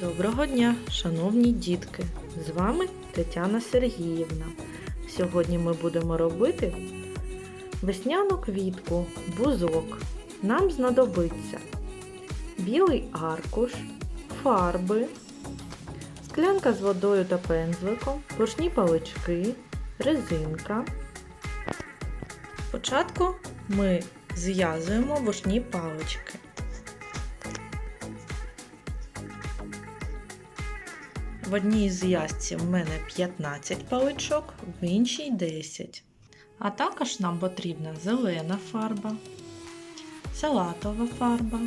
Доброго дня, шановні дітки! З вами Тетяна Сергіївна. Сьогодні ми будемо робити весняну квітку, бузок. Нам знадобиться білий аркуш, фарби, склянка з водою та пензликом, пушні палички, резинка. Спочатку ми зв'язуємо вушні палички. В одній з зв'язці в мене 15 паличок, в іншій 10. А також нам потрібна зелена фарба, салатова фарба,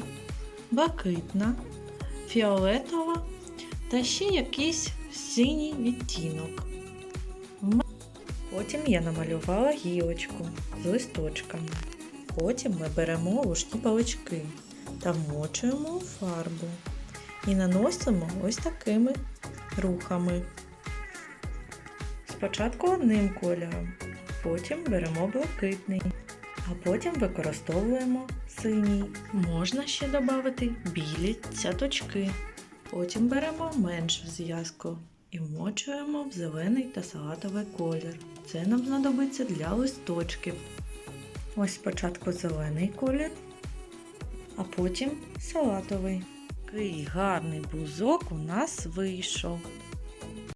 блакитна, фіолетова та ще якийсь синій відтінок. Потім я намалювала гілочку з листочками. Потім ми беремо лужні палички та вмочуємо фарбу і наносимо ось такими рухами. Спочатку одним кольором, потім беремо блакитний, а потім використовуємо синій. Можна ще додати білі цяточки. Потім беремо меншу зв'язку і вмочуємо в зелений та салатовий колір. Це нам знадобиться для листочків. Ось спочатку зелений колір, а потім салатовий. Який гарний бузок у нас вийшов.